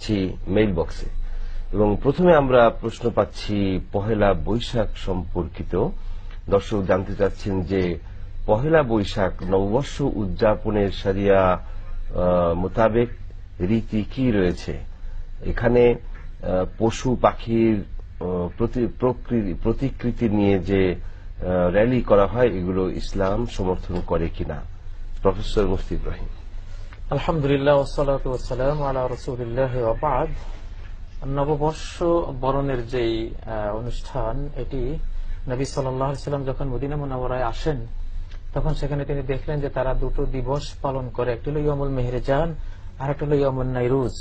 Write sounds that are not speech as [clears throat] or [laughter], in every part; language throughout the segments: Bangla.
পাচ্ছি মেইল বক্সে এবং প্রথমে আমরা প্রশ্ন পাচ্ছি পহেলা বৈশাখ সম্পর্কিত। দর্শক জানতে চাচ্ছেন যে পহেলা বৈশাখ নববর্ষ উদযাপনের সারিয়া মোতাবেক রীতি কি রয়েছে? এখানে পশু পাখির প্রতিকৃতি নিয়ে যে র্যালি করা হয়, এগুলো ইসলাম সমর্থন করে কিনা? প্রফেসর মুফতি ইব্রাহিম। আলহামদুলিল্লাহ নববর্ষ বরণের যেই অনুষ্ঠান, এটি নবী সাল্লাম যখন মদিনা মুনাওয়ারায় আসেন, তখন সেখানে তিনি দেখলেন যে তারা দুটো দিবস পালন করে, একটি হল ইয়মুল মেহরেজান আর একটা হল ইয়মুল নাইরুজ।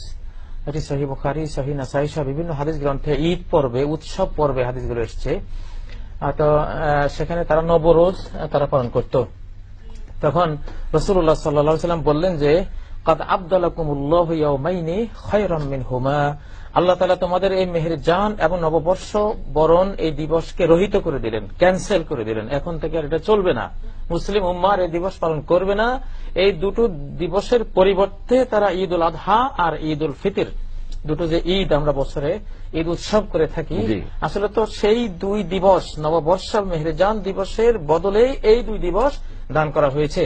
এটি সহি বুখারি, সহি নাসাই সহ বিভিন্ন হাদিস গ্রন্থে ঈদ পর্বে, উৎসব পর্বে হাদিসগুলো এসছে। তো সেখানে তারা নবরোজ তারা পালন করত। তখন রসুল্লাহ সাল্লাম বললেন যে কাদ মিনহুমা। আল্লাহ তাআলা তোমাদের এই মেহের জান এবং নববর্ষ বরণ এই দিবসকে রহিত করে দিলেন ক্যান্সেল করে দিলেন। এখন থেকে আর এটা চলবে না। মুসলিম উম্মার এই দিবস পালন করবে না। এই দুটো দিবসের পরিবর্তে তারা ঈদ উল আদহা আর ঈদ উল ফিতির দুটো যে ঈদ আমরা বছরে ঈদ উৎসব করে থাকি আসলে তো সেই দুই দিবস নববর্ষ মেহরেজান দিবসের বদলে এই দুই দিবস দান করা হয়েছে।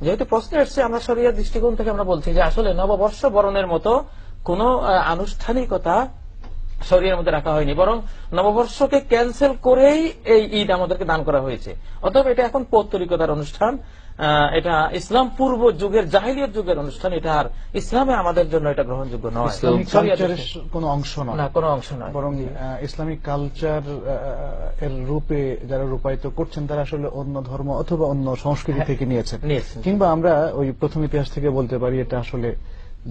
যেহেতু প্রশ্ন এসছে আমরা সরিয়া দৃষ্টিকোণ থেকে আমরা বলছি যে আসলে নববর্ষ বরণের মতো কোন আনুষ্ঠানিকতা শরীরের মধ্যে রাখা হয়নি বরং নববর্ষকে ক্যান্সেল করেই এই ঈদ আমাদেরকে দান করা হয়েছে। অতএব এটা এখন পৌত্তরিকতার অনুষ্ঠান। এটা ইসলাম পূর্ব যুগের জাহিলিয়ত যুগের অনুষ্ঠান। এটা আর ইসলামে আমাদের জন্য এটা গ্রহণযোগ্য নয়। কোনো অংশ নয়। না কোনো অংশ নয়। বরং ইসলামিক কালচার এর রূপে যারা রূপায়িত করছেন তারা আসলে অন্য ধর্ম অথবা অন্য সংস্কৃতি থেকে নিয়েছেন। নিয়েছেন। কিংবা আমরা ওই প্রথম ইতিহাস থেকে বলতে পারি এটা আসলে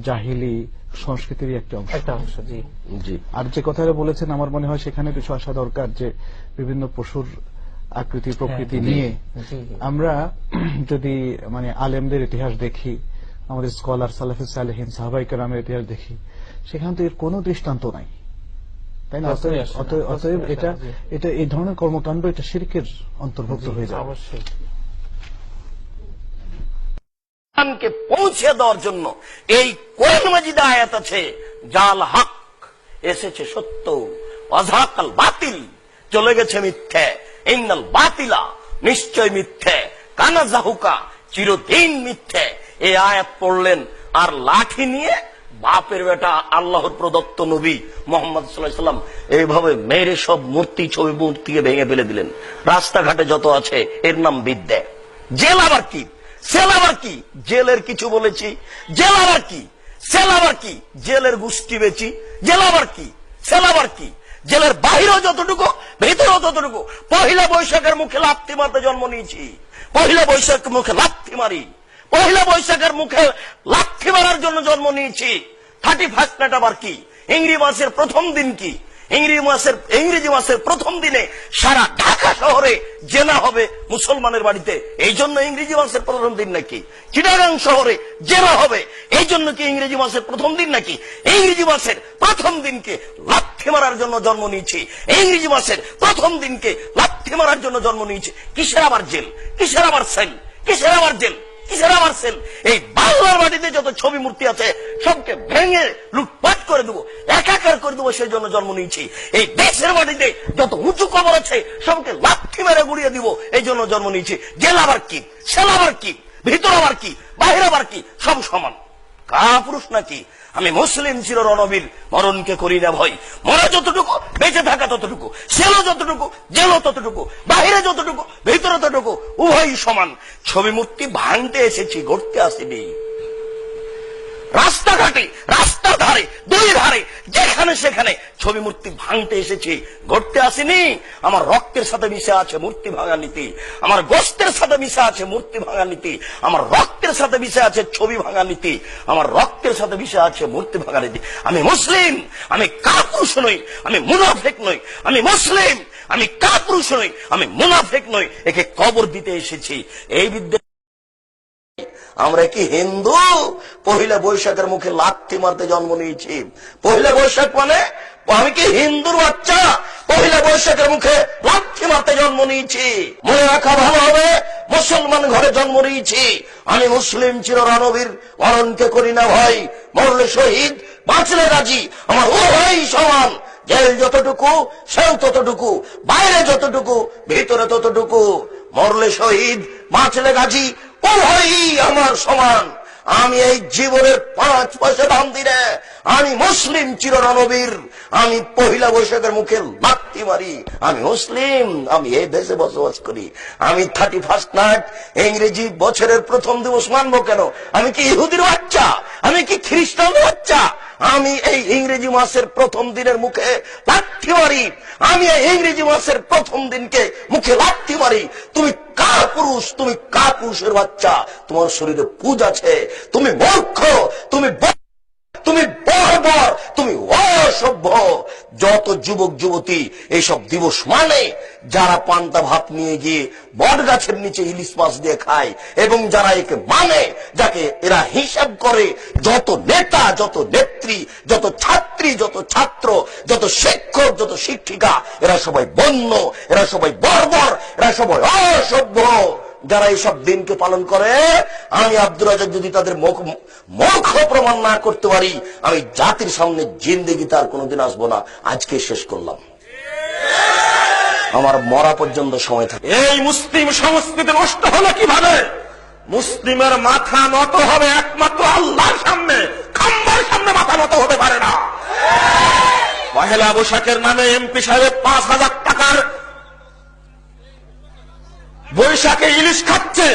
জাহিলি সংস্কৃতির একটা অংশ। একটা অংশ জি। জি। আর যে কথাটা বলেছেন আমার মনে হয় সেখানে কিছু আসা দরকার যে বিভিন্ন পশুর আকৃতি প্রকৃতি হ্যাঁ, নিয়ে। জি, জি। আমরা [clears throat] যদি মানে আলেমদের ইতিহাস দেখি আমাদের স্কলার সালাফি সালেহিন সাহাবাই কালামের ইতিহাস দেখি সেখানে তো এর কোনো দৃষ্টান্ত নাই। তাই না? অতএব- এটা এটা এই ধরনের কর্মকাণ্ড এটা শিরকের অন্তর্ভুক্ত হয়ে যায়। অবশ্যই। কে পৌঁছে দেওয়ার জন্য এই কোরআন মাজিদে আয়াত আছে, জাল হক। এসেছে সত্য, অজাকাল বাতিল, চলে গেছে মিথ্যে। ইন্নাল বাতিলা নিশ্চয় মিথ্যে, কানা জাহুকা, চিরদিন মিথ্যে। এই আয়াত পড়লেন আর লাঠি নিয়ে বাপের বেটা আল্লাহর প্রদত্ত নবী মোহাম্মদ সাল্লাম এইভাবে মেরে সব মূর্তি, ছবি মূর্তিকে ভেঙে ফেলে দিলেন। রাস্তাঘাটে যত আছে, এর নাম বিদ্যা। জেল আবার কি? সেল আবার কি? জেলের কিছু বলেছি। জেল আবার কি? সেল আবার কি? জেলের গোষ্ঠী বেচি। জেল আবার কি? সেল আবার কি? জেলের বাহিরেও যতটুকু, ভেতরেও ততটুকু। পহিলা বৈশাখের মুখে লাথি মারতে জন্ম নিয়েছি। পহিলা বৈশাখের মুখে লাথি মারি। পহিলা বৈশাখের মুখে লাথি মারার জন্য জন্ম নিয়েছি। থার্টি ফার্স্ট নাইট আবার কি? ইংরেজি মাসের প্রথম দিন কি? ইংরেজি মাসের ইংরেজি মাসের প্রথম দিনে সারা ঢাকা শহরে জেনা হবে মুসলমানের বাড়িতে। এই জন্য ইংরেজি মাসের প্রথম দিন নাকি? চিটাগাং শহরে জেনা হবে। এই জন্য কি ইংরেজি মাসের প্রথম দিন নাকি? ইংরেজি মাসের প্রথম দিনকে লাথি মারার জন্য জন্ম নিয়েছি। ইংরেজি মাসের প্রথম দিনকে লাথি মারার জন্য জন্ম নিয়েছি। কিসের আবার জেল? কিসের আবার সেল? কিসের আবার জেল? কিসের মারছেন এই বাংলার মাটিতে যত ছবি মূর্তি আছে, সবকে ভেঙে লুটপাট করে দেবো, একাকার করে দেবো, সেই জন্য জন্ম নিয়েছি। এই দেশের মাটিতে যত উঁচু কবর আছে, সবকে লাথি মেরে গুড়িয়ে দিব, এই জন্য জন্ম নিয়েছি। জেল আবার কি? সেল আবার কি? ভিতর আবার কি? বাহির আবার কি? সব সমান। কা পুরুষ নাকি? আমি মুসলিম চির রণবীর, মরণকে করি না ভয়। মরা যতটুকু, বেঁচে থাকা ততটুকু সেলো যতটুকু, জেলো ততটুকু, বাহিরে যতটুকু, ভিতরে ততটুকু উভয় সমান। ছবি মূর্তি ভাঙতে এসেছি গড়তে আসিনি। রাস্তাঘাটে ধারে, দুই ধারে, যেখানে সেখানে ছবি মূর্তি ভাঙতে এসেছি। গড়তে আসেনি, আমার রক্তের সাথে মিশে আছে মূর্তি ভাঙা নীতি। আমার গোস্তের সাথে মিশে আছে মূর্তি ভাঙা নীতি। আমার রক্তের সাথে মিশে আছে ছবি ভাঙা নীতি। আমার রক্তের সাথে মিশে আছে মূর্তি ভাঙা নীতি। আমি মুসলিম, আমি কাপুরুষ নই, আমি মুনাফেক নই, আমি মুসলিম, আমি কাপুরুষ নই, আমি মুনাফেক নই। একে কবর দিতে এসেছি। এই বিদ্যা আমরা কি হিন্দু? পহিলা বৈশাখের মুখে লাথি মারতে জন্ম নিয়েছি। পহিলা বৈশাখ মানে আমি কি হিন্দুর বাচ্চা? পহিলা বৈশাখের মুখে লাথি মারতে জন্ম নিয়েছি। মনে রাখা ভালো হবে, মুসলমান ঘরে জন্ম নিয়েছি। আমি মুসলিম চির রণবীর মরণকে করি না ভয় মরলে শহীদ, বাঁচলে রাজি। আমার ও ভাই সমান। জেল যতটুকু, সেও ততটুকু। বাইরে যতটুকু, ভিতরে ততটুকু। মরলে শহীদ, বাঁচলে গাজী ও ভাই আমার সমান। আমি এই জীবনের পাঁচ পয়সা দাম দিলে আমি মুসলিম চিরনবীর আমি পহিলা বৈশাখের মুখে লাত্তি মারি। আমি মুসলিম, আমি এই দেশে বসবাস করি। আমি থার্টি ফার্স্ট নাইট ইংরেজি বছরের প্রথম দিবস মানবো কেন? আমি কি ইহুদির বাচ্চা? আমি কি খ্রিস্টানের বাচ্চা? আমি এই ইংরেজি মাসের প্রথম দিনের মুখে লাথি মারি। আমি এই ইংরেজি মাসের প্রথম দিনকে মুখে লাথি মারি। তুমি কার পুরুষ? তুমি কার পুরুষের বাচ্চা? তোমার শরীরে পুজ আছে। তুমি মূর্খ। তুমি তুমি বর্বর। তুমি অসভ্য। যত যুবক, যুবতী এইসব দিবস মানে যারা পান্তা ভাত নিয়ে গিয়ে বট গাছের নিচে ইলিশ মাছ দিয়ে খায়, এবং যারা একে মানে যাকে এরা হিসাব করে যত নেতা, যত নেত্রী, যত ছাত্রী, যত ছাত্র, যত শিক্ষক, যত শিক্ষিকা, এরা সবাই বন্য, এরা সবাই বর্বর, এরা সবাই অসভ্য। যারা এইসব দিনকে পালন করে, আমি আব্দুল রাজাক যদি তাদের মুখ মুখ প্রমাণ না করতে পারি, আমি জাতির সামনে জিন্দেগি তার কোনোদিন আসব না। আজকে শেষ করলাম। আমার মরা পর্যন্ত সময় থাকে। এই মুসলিম সংস্কৃতি নষ্ট হলো কীভাবে? মুসলিমের মাথা নত হবে একমাত্র আল্লাহর সামনে। খাম্বার সামনে মাথা নত হতে পারে না। পহেলা বৈশাখের নামে এমপি সাহেব পাঁচ হাজার টাকার বৈশাখে ইলিশ খাচ্ছে।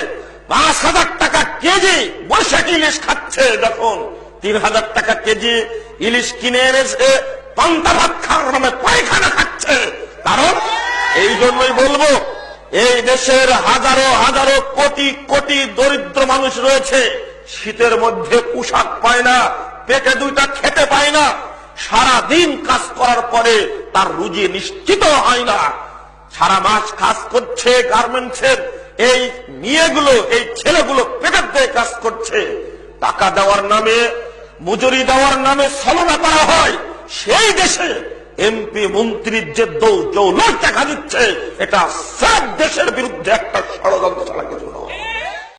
পাঁচ হাজার টাকা কেজি বৈশাখী ইলিশ খাচ্ছে। দেখুন, তিন হাজার টাকা কেজি ইলিশ কিনে এনেছে, পান্তা ভাত খাওয়ার নামে পায়খানা খাচ্ছে। কারণ এই জন্যই বলব, এই দেশের হাজারো হাজারো কোটি কোটি দরিদ্র মানুষ রয়েছে। শীতের মধ্যে পোশাক পায় না, পেটে দুইটা খেতে পায় না। সারা দিন কাজ করার পরে তার রুজি নিশ্চিত হয় না। সারা মাস কাজ করছে গার্মেন্টসের, এই মেয়েগুলো, এই ছেলেগুলো পেটের দিয়ে কাজ করছে। টাকা দেওয়ার নামে, মজুরি দেওয়ার নামে ছলনা করা হয়। সেই দেশে এমপি মন্ত্রীর যে দৌ জৌলত দেখা দিচ্ছে, এটা সব দেশের বিরুদ্ধে একটা ষড়যন্ত্র ছাড়া কিছু